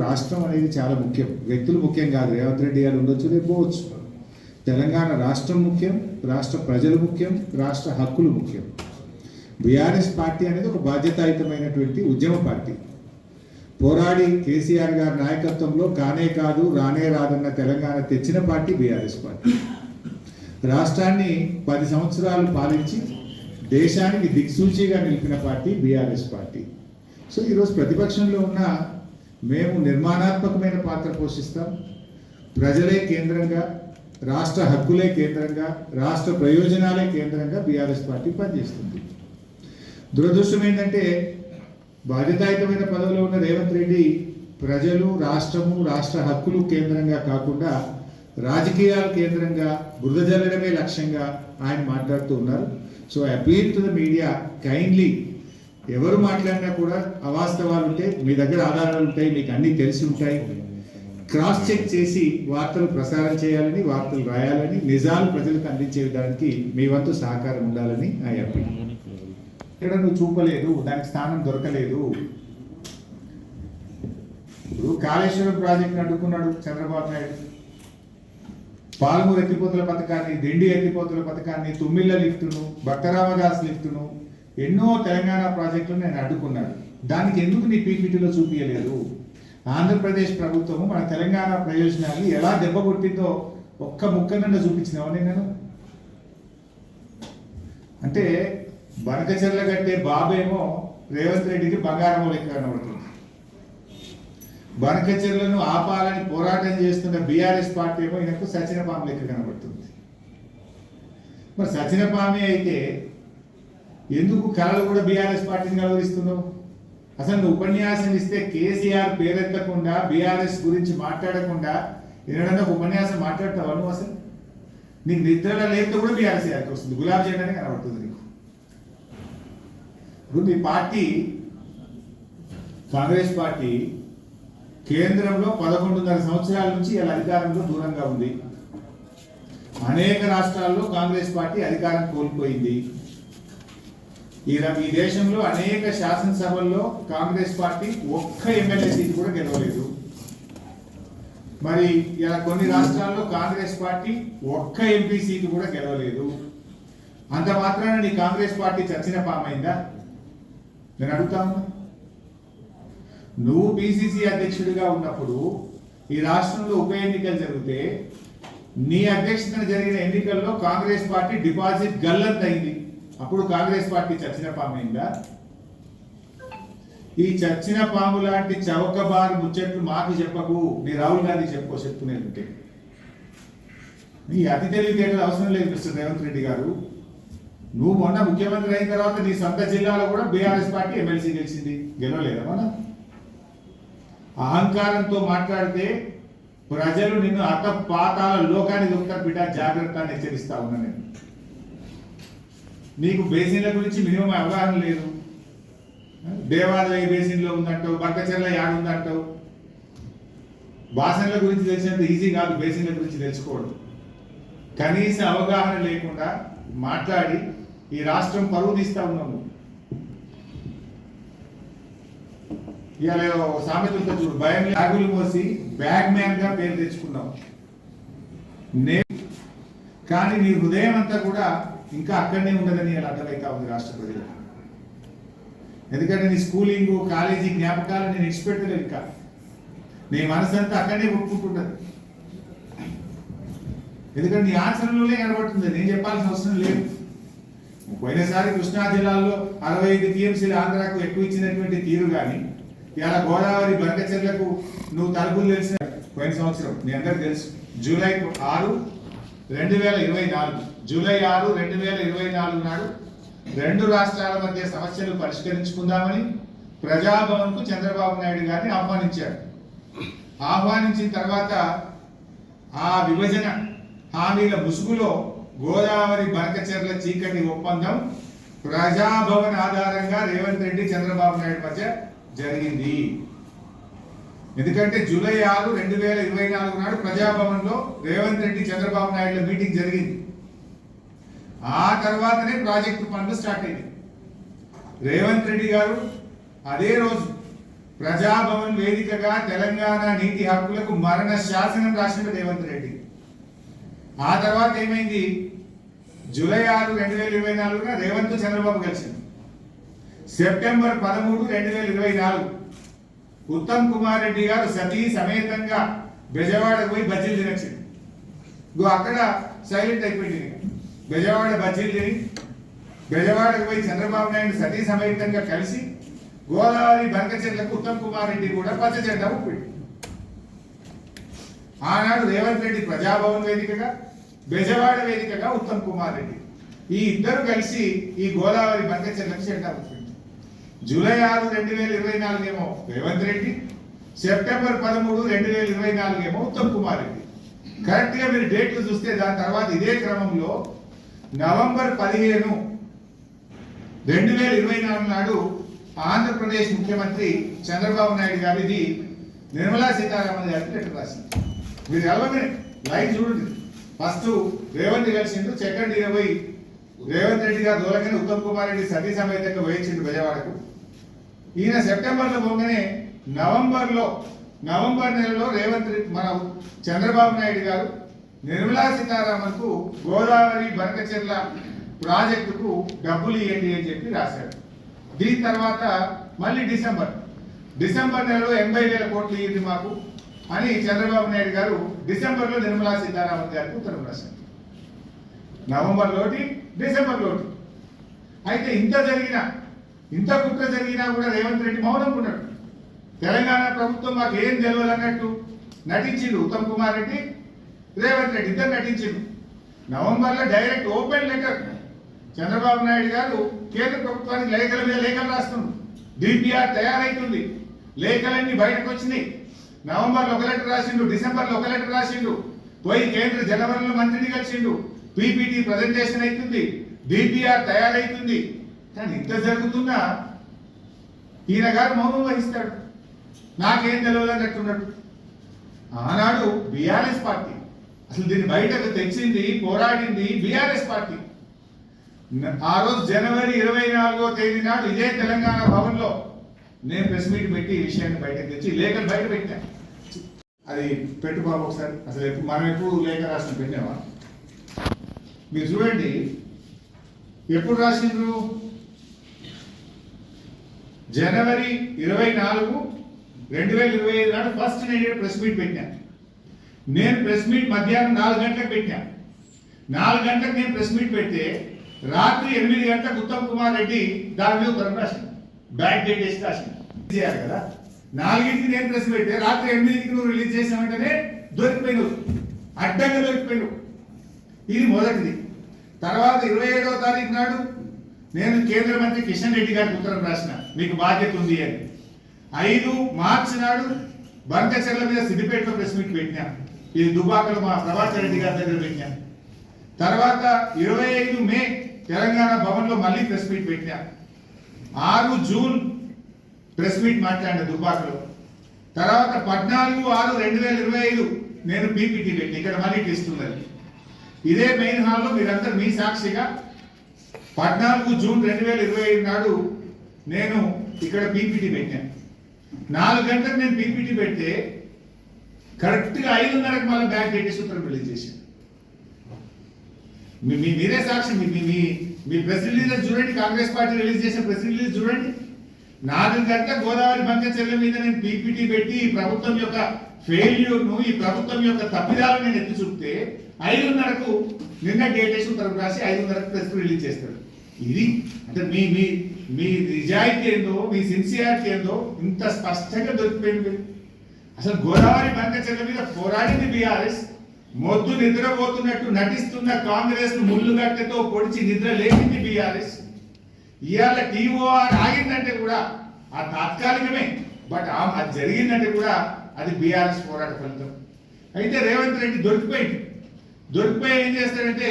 రాష్ట్రం అనేది చాలా ముఖ్యం. వ్యక్తులు ముఖ్యం కాదు. రేవంత్ రెడ్డి గారు ఉండొచ్చు లేకపోవచ్చు తెలంగాణ రాష్ట్రం ముఖ్యం రాష్ట్ర ప్రజలు ముఖ్యం రాష్ట్ర హక్కులు ముఖ్యం. బీఆర్ఎస్ పార్టీ అనేది ఒక బాధ్యతాయుతమైనటువంటి ఉద్యమ పార్టీ. పోరాడి కేసీఆర్ గారి నాయకత్వంలో కానే కాదు రానే రాదన్న తెలంగాణ తెచ్చిన పార్టీ బీఆర్ఎస్ పార్టీ. రాష్ట్రాన్ని పది సంవత్సరాలు పాలించి దేశానికి దిక్సూచిగా నిలిపిన పార్టీ బీఆర్ఎస్ పార్టీ. సో ఈరోజు ప్రతిపక్షంలో ఉన్న మేము నిర్మాణాత్మకమైన పాత్ర పోషిస్తాం. ప్రజలే కేంద్రంగా రాష్ట్ర హక్కులే కేంద్రంగా రాష్ట్ర ప్రయోజనాలే కేంద్రంగా బీఆర్ఎస్ పార్టీ పనిచేస్తుంది. దురదృష్టం ఏంటంటే బాధ్యతాయుతమైన పదవిలో ఉన్న రేవంత్ రెడ్డి ప్రజలు రాష్ట్రము రాష్ట్ర హక్కులు కేంద్రంగా కాకుండా రాజకీయాలు కేంద్రంగా బురద జల్లడమే లక్ష్యంగా ఆయన మాట్లాడుతూ ఉన్నారు. So appeal to the media kindly ఎవరు మాట్లాడినా కూడా అవాస్తవాలు ఉంటే మీ దగ్గర ఆధారాలు ఉంటాయి మీకు అన్నీ తెలిసి ఉంటాయి. క్రాస్ చెక్ చేసి వార్తలు ప్రసారం చేయాలని వార్తలు రాయాలని నిజాలు ప్రజలకు అందించే విధానానికి మీ వంతు సహకారం ఉండాలని ఆ అప్పీల్ ఇక్కడ నువ్వు చూపలేదు దానికి స్థానం దొరకలేదు. ఇప్పుడు కాళేశ్వరం ప్రాజెక్ట్ అడ్డుకున్నాడు చంద్రబాబు నాయుడు. పాలమూరు ఎత్తిపోతుల పథకాన్ని దిండి ఎత్తిపోతుల పథకాన్ని తుమ్మిళ్ళ లిఫ్టును భక్తరామదాస్ లిఫ్టును ఎన్నో తెలంగాణ ప్రాజెక్టులు నేను అడ్డుకున్నాను. దానికి ఎందుకు నీ పీపీటీలో చూపించలేదు ఆంధ్రప్రదేశ్ ప్రభుత్వము మన తెలంగాణ ప్రయోజనాలు ఎలా దెబ్బ కొట్టిందో ఒక్క ముక్కనన్న చూపించినావా నేను అంటే బనకచెర్ల కట్టే బాబేమో రేవంత్ రెడ్డికి బంగారం లెక్క కనబడుతుంది బనకచెర్లను ఆపాలని పోరాటం చేస్తున్న బీఆర్ఎస్ పార్టీ ఏమో ఈయనకు సచినపామి లెక్క కనబడుతుంది. మరి సచినపామి అయితే ఎందుకు కళలు కూడా బీఆర్ఎస్ పార్టీని కలవరిస్తున్నావు అసలు నువ్వు ఉపన్యాసం ఇస్తే కేసీఆర్ పేరెత్తకుండా బీఆర్ఎస్ గురించి మాట్లాడకుండా ఏదైనా ఉపన్యాసం మాట్లాడతావా నువ్వు అసలు? నీకు నిద్రలో లేకపోతే కూడా బీఆర్ఎస్ యాక్ట్ వస్తుంది. గులాబ్ చేయడానికి కనబడుతుంది ఇప్పుడు మీ పార్టీ కాంగ్రెస్ పార్టీ కేంద్రంలో పదకొండున్నర సంవత్సరాల నుంచి ఇలా అధికారంలో దూరంగా ఉంది. అనేక రాష్ట్రాల్లో కాంగ్రెస్ పార్టీ అధికారం కోల్పోయింది. ఈ ఈ దేశంలో అనేక శాసనసభల్లో కాంగ్రెస్ పార్టీ ఒక్క ఎమ్మెల్యే సీట్ కూడా గెలవలేదు. మరి ఇలా కొన్ని రాష్ట్రాల్లో కాంగ్రెస్ పార్టీ ఒక్క ఎంపీ సీటు కూడా గెలవలేదు. అంత మాత్రాన నీ కాంగ్రెస్ పార్టీ చచ్చిన పామైందా? నేను అడుగుతాను? నువ్వు పిసిసి అధ్యక్షుడిగా ఉన్నప్పుడు ఈ రాష్ట్రంలో ఉప ఎన్నికలు జరిగితే నీ అధ్యక్షతన జరిగిన ఎన్నికల్లో కాంగ్రెస్ పార్టీ డిపాజిట్ గల్లంత అయింది అప్పుడు కాంగ్రెస్ పార్టీ చచ్చిన పామైందా? ఈ చచ్చిన పాము లాంటి చౌకబారు ముచ్చట్లు మాకు చెప్పకు. నీ రాహుల్ గాంధీ చెప్పుకో చెప్తున్నది నీ అతి తెలివితేటలు అవసరం లేదు మిస్టర్ రేవంత్ రెడ్డి గారు. నువ్వు మొన్న ముఖ్యమంత్రి అయిన తర్వాత నీ సొంత జిల్లాలో కూడా బీఆర్ఎస్ పార్టీ ఎమ్మెల్సీ గెలిచింది. గెలవలేదా మన అహంకారంతో మాట్లాడితే ప్రజలు నిన్ను అత పాతాల లోకానికి దొరుకుతారు బిడ్డ జాగ్రత్త అని హెచ్చరిస్తా ఉన్నా నేను. నీకు బేసిన్ల గురించి మినిమం అవగాహన లేదు. దేవాలయ బేసిన్లో ఉందంటావు బక్కచెర్ల యాడ్ ఉందంటావు. బాసన్ల గురించి తెలిసినంత ఈజీ కాదు బేసిన్ల గురించి తెలుసుకోవడం. కనీస అవగాహన లేకుండా మాట్లాడి ఈ రాష్ట్రం పరువు తీస్తా ఉన్నాము. ఇవాళ సామెతలతో సామెత చూడు భయం బ్యాగులు మోసి బ్యాగ్ మ్యాన్గా పేరు తెచ్చుకున్నాం. నే కానీ నీ హృదయం అంతా కూడా ఇంకా అక్కడనే ఉండదని ఇలా అర్థమవుతా ఉంది రాష్ట్ర ప్రజలకు. ఎందుకంటే నీ స్కూలింగ్ కాలేజీ జ్ఞాపకాలు నేను ఇచ్చిపెట్టలేదు ఇంకా. నీ మనసు అంతా అక్కడనే కొట్టుకుంటున్నది ఎందుకంటే నీ ఆచరణలోనే కనబడుతుంది. నేను చెప్పాల్సిన అవసరం లేదు. పోయినసారి కృష్ణా జిల్లాలో అరవై ఐదు టీఎంసీలు ఆంధ్రాకు ఎక్కువ ఇచ్చినటువంటి తీరు కానీ ఇలా గోదావరి బనకచెర్లకు నువ్వు తలుపులు తెలిసిన పోయిన సంవత్సరం మీ అందరికి తెలుసు. జూలై ఆరు రెండు వేల ఇరవై నాలుగు జూలై ఆరు రెండు వేల ఇరవై నాలుగు నాడు రెండు రాష్ట్రాల మధ్య సమస్యలు పరిష్కరించుకుందామని ప్రజాభవన్కు చంద్రబాబు నాయుడు గారిని ఆహ్వానించారు. ఆహ్వానించిన తర్వాత ఆ విభజన హామీల ముసుగులో గోదావరి బనకచెర్ల చీకటి ఒప్పందం ప్రజాభవన్ ఆధారంగా రేవంత్ రెడ్డి చంద్రబాబు నాయుడు మధ్య జరిగింది. ఎందుకంటే జూలై ఆరు రెండు వేల ఇరవై నాలుగు నాడు ప్రజాభవన్లో రేవంత్ రెడ్డి చంద్రబాబు నాయుడుల మీటింగ్ జరిగింది. ఆ తర్వాతనే ప్రాజెక్టు పనులు స్టార్ట్ అయింది రేవంత్ రెడ్డి గారు అదే రోజు ప్రజాభవన్ వేదికగా తెలంగాణ నీటి హక్కులకు మరణ శాసనం రాసిన రేవంత్ రెడ్డి. ఆ తర్వాత ఏమైంది? జూలై ఆరు రెండు వేల ఇరవై నాలుగున రేవంత్ చంద్రబాబు కలిసింది. సెప్టెంబర్ పదమూడు రెండు వేల ఇరవై నాలుగు. ఉత్తమ్ కుమార్ రెడ్డి గారు సతీ సమేతంగా బెజవాడకు పోయి బజ్జీలు తినొచ్చింది ఇగో అక్కడ సైలెంట్ అయిపోయింది బెజవాడ బజ్జీలు తిని బెజవాడకు పోయి చంద్రబాబు నాయుడు సతీ సమేతంగా కలిసి గోదావరి బంకచెర్లకు ఉత్తమ్ కుమార్ రెడ్డి కూడా పచ్చ జెండా ఊపిండు. ఆనాడు రేవంత్ రెడ్డి ప్రజాభవన్ వేదికగా బెజవాడ వేదికగా ఉత్తమ్ కుమార్ రెడ్డి. ఈ ఇద్దరు కలిసి ఈ గోదావరి బంకచెర్లకు జెండా వచ్చింది. జూలై ఆరు రెండు వేల ఇరవై నాలుగేమో రేవంత్ రెడ్డి సెప్టెంబర్ పదమూడు రెండు వేల ఇరవై నాలుగేమో ఉత్తమ్ కుమార్ రెడ్డి. కరెక్ట్గా మీరు డేట్లు చూస్తే దాని తర్వాత ఇదే క్రమంలో నవంబర్ పదిహేను రెండు వేల ఇరవై నాలుగు నాడు ఆంధ్రప్రదేశ్ ముఖ్యమంత్రి చంద్రబాబు నాయుడు గారిది నిర్మలా సీతారామన్ గారికి లెటర్ రాసింది. మీరు ఎలవమే లైన్ చూడండి. ఫస్ట్ రేవంత్ కలిసిండు సెకండ్ ఇరవై. రేవంత్ రెడ్డి గారు దూరంగానే ఉత్తమ్ కుమార్ రెడ్డి సతీ సమేతంగా వేయించిండు విజయవాడకు ఈయన సెప్టెంబర్లో పోగానే నవంబర్లో నవంబర్ నెలలో రేవంత్ రెడ్డి మన చంద్రబాబు నాయుడు గారు నిర్మలా సీతారామన్కు గోదావరి బనకచెర్ల ప్రాజెక్టుకు డబ్బులు ఇవ్వండి అని చెప్పి రాశాడు దీని తర్వాత మళ్ళీ డిసెంబర్. డిసెంబర్ నెలలో ఎనభై వేల కోట్లు ఇవ్వండి మాకు. అని చంద్రబాబు నాయుడు గారు డిసెంబర్లో నిర్మలా సీతారామన్ గారికి ఉత్తరం రాశారు. నవంబర్లోటి డిసెంబర్లోటి అయితే ఇంత జరిగిన ఇంత కుట్ర జరిగినా కూడా రేవంత్ రెడ్డి మౌనం ఉన్నాడు తెలంగాణ ప్రభుత్వం మాకు ఏం తెలియాలన్నట్టు నటించిండు ఉత్తమ్ కుమార్ రెడ్డి రేవంత్ రెడ్డి ఇద్దరు నటించిండు నవంబర్లో direct open letter Chandrababu Naidu గారు కేంద్ర ప్రభుత్వానికి లేఖల మీద లేఖలు రాస్తున్నారు. డిపిఆర్ తయారైతుంది. లేఖలన్నీ బయటకు వచ్చినాయి. నవంబర్లో ఒక లెటర్ రాసిండు డిసెంబర్లో ఒక లెటర్ రాసిండు. పోయి కేంద్ర జలవనరుల మంత్రిని కలిసిండు. పీపీటీ ప్రజెంటేషన్ అవుతుంది డిపిఆర్ తయారైతుంది. కానీ ఇంత జరుగుతున్నా ఈయన గారు మౌనం వహిస్తాడు. నాకేం తెలియదు అన్నట్టున్నాడు ఆనాడు బీఆర్ఎస్ పార్టీ అసలు దీన్ని బయటకు తెచ్చింది పోరాడింది బీఆర్ఎస్ పార్టీ. ఆ రోజు జనవరి ఇరవై నాలుగో తేదీ నాడు ఇదే తెలంగాణ భవన్లో నేను ప్రెస్ మీట్ పెట్టి ఈ విషయాన్ని బయటకు తెచ్చి లేఖలు బయట పెట్టాను అది పెట్టు బాబు ఒకసారి. అసలు ఎప్పుడు మనం ఎప్పుడు లేఖ రాసిన పెట్టామా మీరు చూడండి. ఎప్పుడు రాసిండ్రు? జనవరి ఇరవై నాలుగు రెండు వేల ఇరవై ఐదు నాడు ఫస్ట్ నేను ప్రెస్ మీట్ పెట్టాను. నేను ప్రెస్ మీట్ మధ్యాహ్నం నాలుగు గంటలకు పెట్టాను. నాలుగు గంటలకు నేను ప్రెస్ మీట్ పెడితే రాత్రి ఎనిమిది గంటలకు ఉత్తమ్ కుమార్ రెడ్డి దాని మీద ఉత్తరం రాసింది బ్యాక్ డేట్ వేసి రాసింది చేయాలి కదా? నాలుగింటికి నేను ప్రెస్ పెడితే రాత్రి ఎనిమిదికి నువ్వు రిలీజ్ చేసిన వెంటనే దొరికిపోయినావు. అడ్డంగా దొరికిపోయినావు. ఇది మొదటిది. తర్వాత ఇరవై ఏడవ తారీఖు నాడు నేను కేంద్ర మంత్రి కిషన్ రెడ్డి గారికి ఉత్తరం రాసిన మీకు బాధ్యత ఉంది అని. ఐదు మార్చి నాడు బంకచర్ల మీద సిద్దిపేటలో ప్రెస్ మీట్ పెట్టినా. ఇది దుబాకలు మా ప్రభాకర్ రెడ్డి గారి దగ్గర పెట్టినా. తర్వాత ఇరవై ఐదు మే తెలంగాణ భవన్లో మళ్ళీ ప్రెస్ మీట్ పెట్టినా. ఆరు జూన్ ప్రెస్ మీట్ మాట్లాడిన దుబ్బాకలో తర్వాత పద్నాలుగు ఆరు రెండు వేల ఇరవై ఐదు నేను పీపీటీ పెట్టి ఇక్కడ మళ్ళీ ఇస్తున్నది ఇదే మెయిన్ హాల్లో మీరందరూ మీ సాక్షిగా పద్నాలుగు జూన్ రెండు వేల ఇరవై ఐదు నాడు నేను ఇక్కడ పీపీటీ పెట్టాను నాలుగు గంటలకు నేను పీపీటీ పెడితే కరెక్ట్గా ఐదున్నరకు మళ్ళీ బ్యాంక్ పెట్టి సూత్రం రిలీజ్ చేశాను. మీ మీరే సాక్షి మీ మీ- మీ మీ ప్రెస్ రిలీజ్ చూడండి కాంగ్రెస్ పార్టీ రిలీజ్ చేసిన ప్రెస్ రిలీజ్ చూడండి. నాలుగు గంటల గోదావరి బంక మీద నేను పీపీటీ పెట్టి ఈ ప్రభుత్వం యొక్క ఫెయిల్యూర్ను ఈ ప్రభుత్వం యొక్క తప్పిదాలను నేను ఎత్తి చూపితే ఐదున్నరకు నిన్న డేట్ వేసి ఉత్తరం రాసి ఐదున్నరకు ప్రెస్ రిలీజ్ చేస్తాడు ఇది అంటే మీ మీ మీ నిజాయితీ ఏందో మీ సిన్సియారిటీ ఏందో ఇంత స్పష్టంగా దొరికిపోయింది. అసలు గోదావరి బంక మీద పోరాడింది బీఆర్ఎస్. మొద్దు నిద్రపోతున్నట్టు నటిస్తున్న కాంగ్రెస్ను ముళ్ళుగట్టెతో పొడిచి నిద్ర లేచింది బీఆర్ఎస్. ఇవాళ టీఓఆర్ ఆగిందంటే కూడా ఆ తాత్కాలికమే బట్ ఆ- అది జరిగిందంటే కూడా అది బీఆర్ఎస్ పోరాట ఫలితం. అయితే రేవంత్ రెడ్డి దొరికిపోయింది దొరికిపోయి ఏం చేస్తాడంటే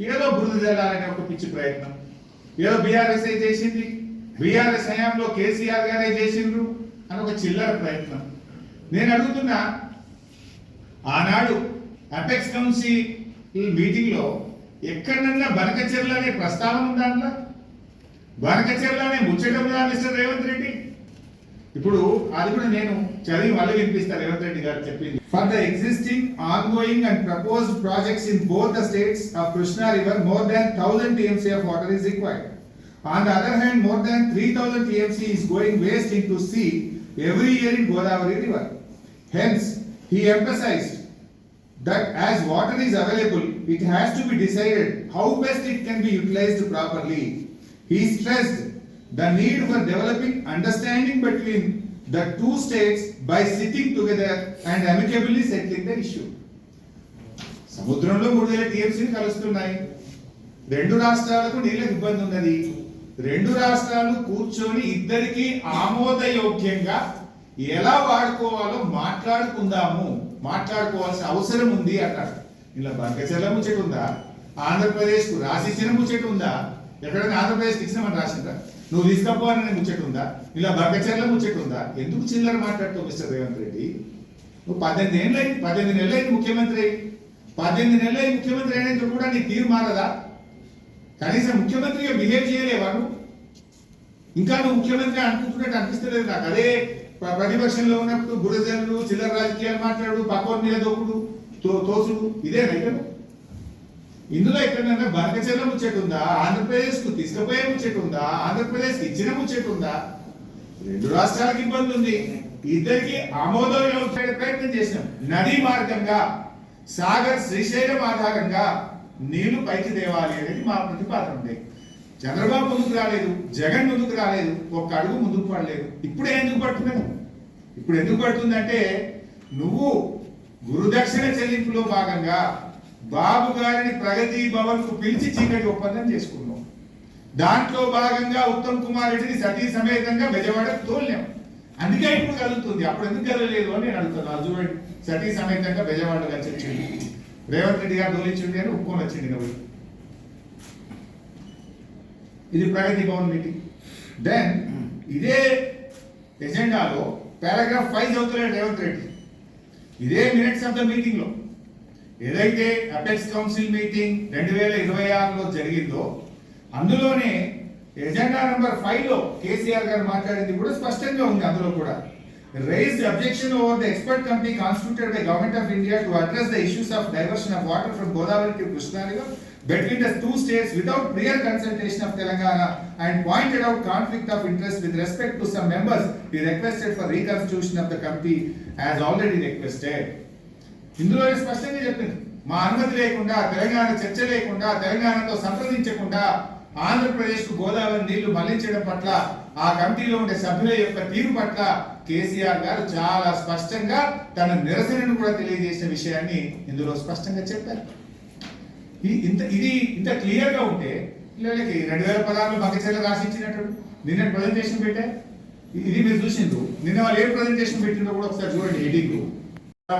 ఏదో బురుదు జల్లాలనే ఒక పిచ్చి ప్రయత్నం. ఏదో బీఆర్ఎస్ చేసింది బీఆర్ఎస్ హయాంలో కేసీఆర్ గారే చేసిండ్రు అని ఒక చిల్లర ప్రయత్నం. నేను అడుగుతున్నా ఆనాడు అపెక్స్ కౌన్సిల్ మీటింగ్లో ఎక్కడన్నా బనకచెర్ల అనే ప్రస్తావన ఉందా ద్వారక చీరలోనే ముచ్చటంగా మిస్టర్ రేవంత్ రెడ్డి? ఇప్పుడు అది కూడా నేను చదివి వాళ్ళు వినిపిస్తాను రేవంత్ రెడ్డి గారు చెప్పింది. For the existing on going and proposed projects in both the states of Krishna river more than thousand TMC of water is required on the other hand more than three thousand TMC is going waste into sea every year in Godavari river hence he emphasise that as water is available it has to be decided how best it can be utilised properly He stressed the need for developing understanding between the two states by sitting together and amicably settling the issue. సముద్రంలో మూడు వేల టీఎంసీలు కలుస్తున్నాయి. రెండు రాష్ట్రాలకు నీళ్ళకి ఇబ్బంది ఉన్నది. రెండు రాష్ట్రాలు కూర్చొని ఇద్దరికి ఆమోదయోగ్యంగా ఎలా వాడుకోవాలో మాట్లాడుకుందాము. మాట్లాడుకోవాల్సిన అవసరం ఉంది అన్నాడు ఇలా బంకచర్ల ముచ్చట ఉందా? ఆంధ్రప్రదేశ్కు రాసిచ్చిన ముచ్చట ఉందా? ఎక్కడైనా ఆంధ్రప్రదేశ్ తీసినామని రాసిందా? నువ్వు తీసుకపోవాలని ముచ్చట ఉందా? ఇలా బంకచెర్ల ముచ్చట ఉందా? ఎందుకు చిల్లర మాట్లాడుతావు మిస్టర్ రేవంత్ రెడ్డి? నువ్వు పద్దెనిమిది ఏళ్ళు అయింది పద్దెనిమిది నెలలు అయింది ముఖ్యమంత్రి పద్దెనిమిది నెలలు అయింది ముఖ్యమంత్రి అయినందుకు కూడా నీ తీరు మారదా? కనీసం ముఖ్యమంత్రిగా బిహేవ్ చేయలేవా నువ్వు? ఇంకా నువ్వు ముఖ్యమంత్రి అనుకుంటున్నట్టు అనిపిస్తలేదు నాకు. అదే ప్రతిపక్షంలో ఉన్నప్పుడు బురజనులు చిల్లర రాజకీయాలు మాట్లాడు పక్కన మీద దొక్కుడు తో- తోసుడు. ఇదే రైతు ఇందులో ఎక్కడైనా బనకచెల్ల ముచ్చట ఉందా? ఆంధ్రప్రదేశ్కు తీసుకుపోయే ముచ్చట ఉందా? ఆంధ్రప్రదేశ్ ఇచ్చిన ముచ్చట ఉందా? రెండు రాష్ట్రాలకు ఇబ్బంది ఉంది. ఇద్దరికి ఆమోదం ప్రయత్నం చేసినాం. నదీ మార్గంగా సాగర్ శ్రీశైలం ఆధారంగా నీళ్ళు పైకి తేవాలి అనేది మా ప్రతిపాదన ఉంది. చంద్రబాబు ముందుకు రాలేదు జగన్ ముందుకు రాలేదు ఒక్క అడుగు ముందుకు పడలేదు. ఇప్పుడు ఎందుకు పడుతున్నాను ఇప్పుడు ఎందుకు పడుతుందంటే నువ్వు గురుదక్షిణ చెల్లింపులో భాగంగా బాబు గారిని ప్రగతి భవన్కు పిలిచి చీకటి ఒప్పందం చేసుకున్నాం. దాంట్లో భాగంగా ఉత్తమ్ కుమార్ రెడ్డిని సతీ సమేతంగా బెజవాడకు తోలినాం. అందుకే ఇప్పుడు కలుగుతుంది అప్పుడు ఎందుకు కలగలేదు అని నేను అడుగుతాను అర్జున్ చూడండి. సతీ సమేతంగా బెజవాడకు వచ్చి వచ్చింది రేవంత్ రెడ్డి గారు తోలించింది అని ఒప్పుకొని వచ్చింది కాబట్టి. ఇది ప్రగతి భవన్ మీటింగ్. దెన్ ఇదే ఎజెండాలో పారాగ్రాఫ్ ఫైవ్ చదువుతున్నాడు రేవంత్ రెడ్డి. ఇదే మినిట్స్ ఆఫ్ ద మీటింగ్లో. ఏదైతే అపెక్స్ కౌన్సిల్ మీటింగ్ రెండు వేల ఇరవై ఆరులో జరిగిందో అందులోనే ఎజెండా నెంబర్ ఫైవ్లో కేసీఆర్ గారు మాట్లాడింది కూడా స్పష్టంగా ఉంది అందులో కూడా. Raise objection over the expert committee constituted by government of India to address the issues of diversion of water from Godavari to Krishnanagar between the two states without prior consultation of Telangana and pointed out conflict of interest with respect to some members we requested for reconstitution of the committee has already requested ఇందులో స్పష్టంగా చెప్పింది మా అనుమతి లేకుండా తెలంగాణ చర్చ లేకుండా తెలంగాణతో సంప్రదించకుండా ఆంధ్రప్రదేశ్కు గోదావరి నీళ్ళు మళ్ళించడం పట్ల ఆ కమిటీలో ఉండే సభ్యుల యొక్క తీరు పట్ల కేసీఆర్ గారు చాలా స్పష్టంగా తన నిరసనను కూడా తెలియజేసిన విషయాన్ని ఇందులో స్పష్టంగా చెప్పారు. ఇంత ఇది ఇంత క్లియర్గా ఉంటే పిల్లలకి రెండు వేల పదహారులో బకెట్ల రాసిచ్చినట్టు నిన్న ప్రజెంటేషన్ పెట్టే ఇది మీరు చూసిండ్రు. నిన్న వాళ్ళు ఏ ప్రజెంటేషన్ పెట్టిందో కూడా ఒకసారి చూడండి ఎడింగ్ మా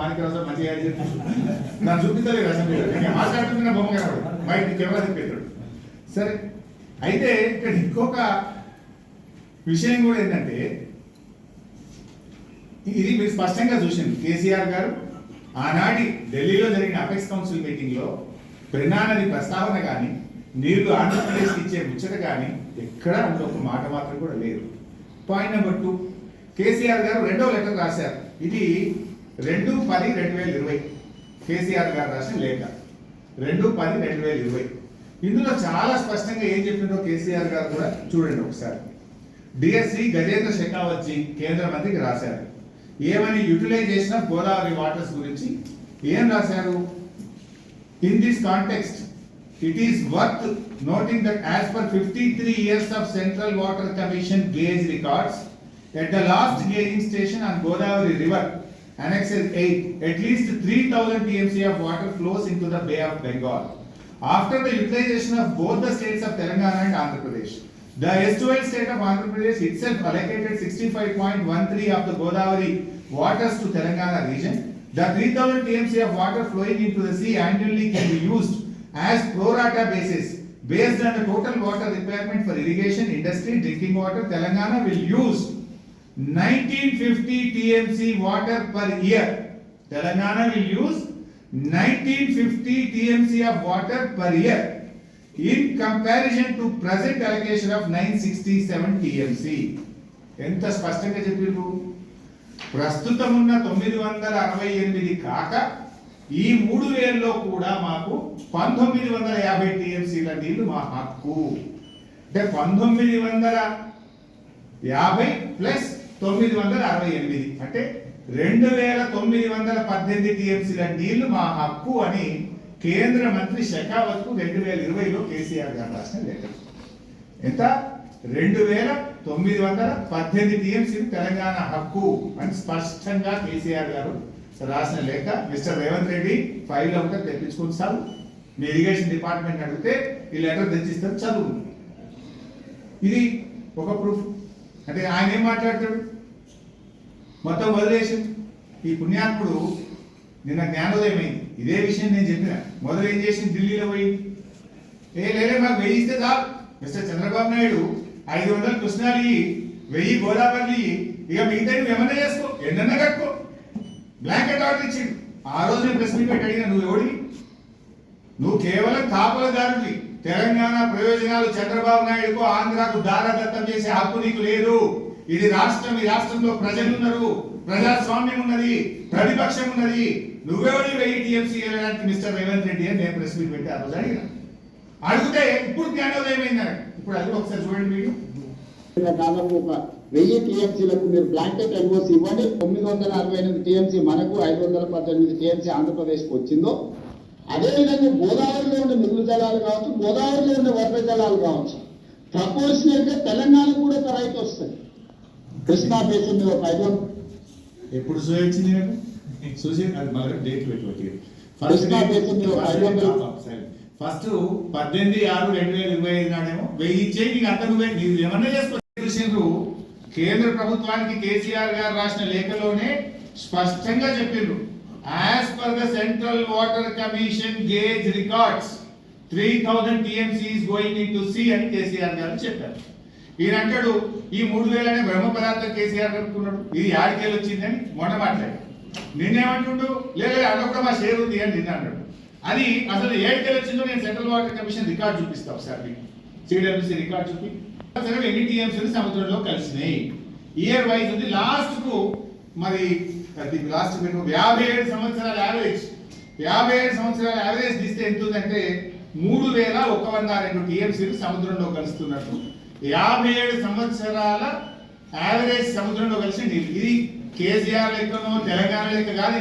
మంచిగా చూపించలేదు అసెంబ్లీలో నేను మాట్లాడుతున్న బొమ్మ కనబడు బయట కెమెరా తిప్పేటాడు సరే అయితే ఇక్కడ ఇంకొక విషయం కూడా ఏంటంటే ఇది మీరు స్పష్టంగా చూసింది. కేసీఆర్ గారు ఆనాటి ఢిల్లీలో జరిగిన అపెక్స్ కౌన్సిల్ మీటింగ్లో పెన్నా ప్రస్తావన కానీ నీళ్ళు ఆంధ్రప్రదేశ్ ఇచ్చే ముచ్చట కానీ ఎక్కడ అందులో ఒక మాట మాత్రం కూడా లేదు. పాయింట్ నెంబర్ టూ కేసీఆర్ గారు రెండో లెటర్ రాశారు. ఇది రెండు పది రెండు వేల ఇరవై. కేసీఆర్ గారు రాసిన లేఖ. రెండు పది రెండు వేల ఇరవై. ఇందులో చాలా స్పష్టంగా ఏం చెప్పిందో కేసీఆర్ గారు కూడా చూడండి ఒకసారి. డిఎస్సి గజేంద్ర షెకావత్ కేంద్ర మంత్రికి రాశారు. ఏమని యూటిలైజేషన్ ఆఫ్ గోదావరి వాటర్స్ గురించి ఏం రాశారు? In this context it is worth noting that as per fifty three years of central water commission gauge records At the last gauging station on Godavari River, Annexes 8, at least 3000 TMC of water flows into the Bay of Bengal. After the utilization of both the states of Telangana and Andhra Pradesh, the estuarine state of Andhra Pradesh itself allocated 65.13 of the Godavari waters to Telangana region. The 3000 TMC of water flowing into the sea annually can be used as pro rata basis based on the total water requirement for irrigation, industry, drinking water. Telangana will use 1950 TMC water per year. Telangana will use nineteen fifty TMC of water per year. In comparison to present allocation of nine sixty seven TMC. ఎంత స్పష్టంగా చెప్పిర్రు? ప్రస్తుతం ఉన్న తొమ్మిది వందల అరవై ఎనిమిది కాక ఈ మూడు వేలలో కూడా మాకు పంతొమ్మిది వందల యాభై టీఎంసీల నీళ్ళు మా హక్కు. అంటే పంతొమ్మిది వందల యాభై ప్లస్ తొమ్మిది వందల అరవై ఎనిమిది. అంటే రెండు వేల తొమ్మిది వందల పద్దెనిమిది టీఎంసీల నీళ్ళు మా హక్కు అని కేంద్ర మంత్రి షెకావత్కు రెండు వేల ఇరవైలో కేసీఆర్ గారు రాసిన లెటర్ ఎంత? రెండు వేల తొమ్మిది వందల పద్దెనిమిది టీఎంసీ తెలంగాణ హక్కు అని స్పష్టంగా కేసీఆర్ గారు రాసిన లేఖ మిస్టర్ రేవంత్ రెడ్డి ఫైల్ ఒకటి తెప్పించుకొని చదువు. మీ ఇరిగేషన్ డిపార్ట్మెంట్ అడిగితే ఈ లెటర్ తెచ్చిస్తారు చదువు. ఇది ఒక ప్రూఫ్ అంటే ఆయన ఏం మాట్లాడతాడు? మొత్తం వదిలేసింది. ఈ పుణ్యాత్ముడు నిన్న జ్ఞానోదయమైంది. ఇదే విషయం నేను చెప్పిన. మొదలు ఏం చేసింది? ఢిల్లీలో పోయి. ఏ లేదే మాకు వెయ్యి ఇస్తే చాలు. మిస్టర్ చంద్రబాబు నాయుడు ఐదు వందలు కృష్ణాలు ఇయ్యి వెయ్యి గోదావరిలు ఇయ్యి. ఇక మిగతా ఏమన్నా చేసుకో. ఎన్నన్నా కట్టుకో. బ్లాంకెట్ ఆర్డర్ ఇచ్చిండు. ఆ రోజు నేను ప్రశ్న పెట్టి అడిగిన నువ్వు ఎవడివి? నువ్వు కేవలం కాపలదారుడివి. తెలంగాణ ప్రయోజనాలు చంద్రబాబు నాయుడుకు ఆంధ్రాకు దారదత్తం చేసే హక్కు నీకు లేదు. ఇది రాష్ట్రం ఈ రాష్ట్రంలో ప్రజలు ఉన్నారు ప్రజాస్వామ్యం ఉన్నది ప్రతిపక్షం ఉన్నది నువ్వెవడి వెయ్యి టీఎంసీ వెళ్ళడానికి మిస్టర్ రేవంత్ రెడ్డి అని నేను ప్రెస్ మీట్ పెట్టి ఆ రోజు అడిగిన. అడిగితే ఇప్పుడు జ్ఞానోదయం అయిందని ఇప్పుడు అది ఒకసారి చూడండి మీరు. కాలంలో ఒక వెయ్యి టీఎంసీలకు మీరు బ్లాంకెట్ ఎన్ఓసి ఇవ్వండి. తొమ్మిది వందల అరవై ఎనిమిది టీఎంసీ మనకు ఐదు వందల పద్దెనిమిది టీఎంసీ ఆంధ్రప్రదేశ్కి వచ్చిందో అదేవిధంగా గోదావరిలో ఉండే మిగులు జలాలు కావచ్చు గోదావరిలో ఉండే వరద జలాలు కావచ్చు. ప్రపోర్షనల్గా తెలంగాణకు కూడా ఒక రైతు వస్తుంది. కృష్ణా బేసిన్ మీద ఒక ఐదు ఎప్పుడు చూపించింది చూసి అది మళ్ళీ డేట్ పెట్టుకోవచ్చు. కృష్ణా బేసిన్ మీద ఒక ఐదు వందలు. ఫస్ట్ పద్దెనిమిది ఆరు రెండు వేల ఇరవై ఐదు నాడేమో వెయ్యి ఇచ్చేయి నీకు అంత నువ్వే. నీవు ఏమన్నా చేసుకో చూసిండ్రు? కేంద్ర ప్రభుత్వానికి కేసీఆర్ గారు రాసిన లేఖలోనే స్పష్టంగా చెప్పిండ్రు. As per the central water commission gauge records three thousand TMCs going into sea అని కేసీఆర్ గారు చెప్పారు. ఈయన అంటాడు ఈ మూడు వేలనే బ్రహ్మ పదార్థం కేసీఆర్ అనుకున్నాడు ఇది యాడికేలు వచ్చిందని మొన్న మాట్లాడు నిన్నేమంటుండు? లేదు అక్కడ కూడా మా షేర్ ఉంది అని నిన్న అన్నాడు. అది అసలు ఏడికెళ్ళి వచ్చిందో నేను సెంట్రల్ వాటర్ కమిషన్ రికార్డ్ చూపిస్తా ఒకసారి మీకు. సిడబ్ల్యూసీ రికార్డ్ చూపి. అసలు ఎన్ని టీఎంసీలు సముద్రంలో కలిసినాయి. ఇయర్ వైజ్ ఉంది. లాస్ట్కు మరి లాస్ట్ మీకు యాభై ఏడు సంవత్సరాల యావరేజ్. యాభై ఏడు సంవత్సరాల యావరేజ్ తీస్తే ఎంత ఉందంటే మూడు వేల ఒక వంద రెండు టీఎంసీలు సముద్రంలో కలుస్తున్నట్టు. యాభై ఏడు సంవత్సరాల యావరేజ్ సముద్రంలో కలిసి నీళ్ళు ఇది కేసీఆర్ లెక్కనో తెలంగాణ లెక్క కాదు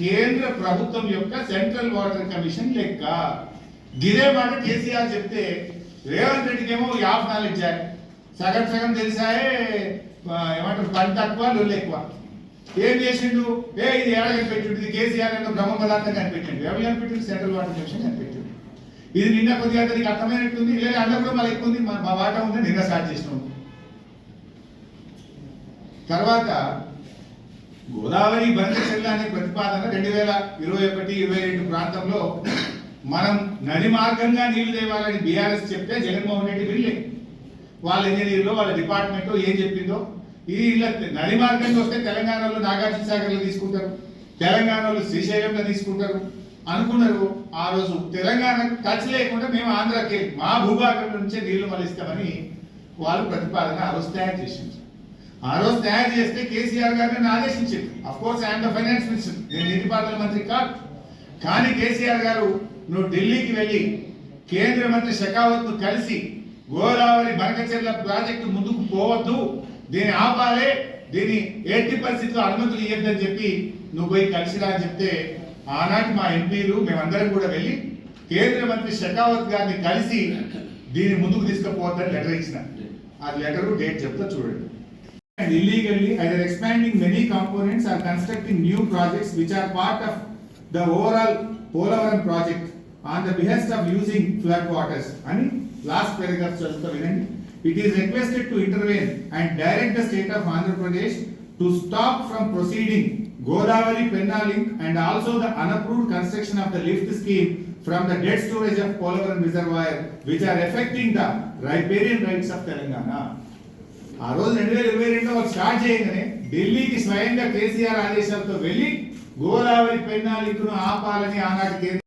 కేంద్ర ప్రభుత్వం యొక్క సెంట్రల్ వాటర్ కమిషన్ లెక్క. గిదే మాట కేసీఆర్ చెప్తే రేవంత్ రెడ్డికి ఏమో యాఫ్ నాలెడ్జ్ సగం సగం తెలిసాయే ఏమంటారు పని తక్కువ లొల్లు ఎక్కువ. ఏం చేసిండు? ఏ ఇది ఏడాది కనిపెట్టిండు? ఇది కేసీఆర్ అన్న బ్రహ్మ పదార్థం కనిపెట్టిండు. ఎవరు కనిపెట్టిండు? సెంట్రల్ వాటర్ కమిషన్ ఇది నిన్న కొద్దిగా అతనికి అర్థమైనట్టుంది లేదా అందరూ కూడా మళ్ళీ ఎక్కువ ఉంది మా మా వాటా ఉంది నిన్న స్టార్ట్ చేసినాం. తర్వాత గోదావరి బంధచెల్ల అనే ప్రతిపాదన రెండు వేల ఇరవై ఒకటి ఇరవై రెండు ప్రాంతంలో మనం నది మార్గంగా నీళ్ళు తేవాలని బీఆర్ఎస్ చెప్తే జగన్మోహన్ రెడ్డి వెళ్ళి. వాళ్ళ ఇంజనీర్లో వాళ్ళ డిపార్ట్మెంట్లో ఏం చెప్పిందో. ఇది ఇలా నది మార్గంగా వస్తే తెలంగాణలో నాగార్జున సాగర్లో తీసుకుంటారు తెలంగాణలో శ్రీశైలంలో తీసుకుంటారు. అనుకున్నారు. ఆ రోజు తెలంగాణకు టచ్ లేకుండా మేము ఆంధ్రాకి మా భూభాగం నుంచే నీళ్ళు మలిస్తామని వాళ్ళు ప్రతిపాదన ఆ రోజు తయారు చేసింది. ఆ రోజు తయారు చేస్తే కేసీఆర్ గారిని ఆదేశించింది. అఫ్ కోర్స్ ఆయన ఫైనాన్స్ మినిస్టర్ నేను నీటిపారుదల మంత్రి కాదు. కానీ కేసీఆర్ గారు నువ్వు ఢిల్లీకి వెళ్ళి కేంద్ర మంత్రి షెకావత్ను కలిసి గోదావరి బనకచెర్ల ప్రాజెక్టు ముందుకు పోవద్దు. దీన్ని ఆపాలి. దీన్ని ఎట్టి పరిస్థితుల్లో అనుమతులు ఇవ్వద్దని చెప్పి నువ్వు పోయి కలిసిరా అని చెప్తే ఆనాటి మా ఎంపీలు మేమందరం కూడా వెళ్ళి కేంద్ర మంత్రి షెకావత్ గారిని కలిసి దీన్ని ముందుకు తీసుకుపోవద్దని లెటర్ ఇచ్చిన ఆ లెటర్ డేట్ చెప్తా చూడండి and illegally either expanding many components or constructing new projects which are part of the overall Polavaram project on the behest of using flood waters. అని లాస్ట్ paragraph చదువుతా వినండి It is requested to intervene and direct the state of Andhra Pradesh to stop from proceeding Godavari Penna link and also the unapproved construction of the lift scheme from the dead storage of Polavaram reservoir which are affecting the riparian rights of Telangana. ఆ రోజు రెండు వేల ఇరవై రెండులో వాళ్ళు start చేయగానే ఢిల్లీకి స్వయంగా కేసీఆర్ ఆదేశాలతో వెళ్ళి గోదావరి పెన్నా లింకును ఆపాలని ఆనాటి కేంద్ర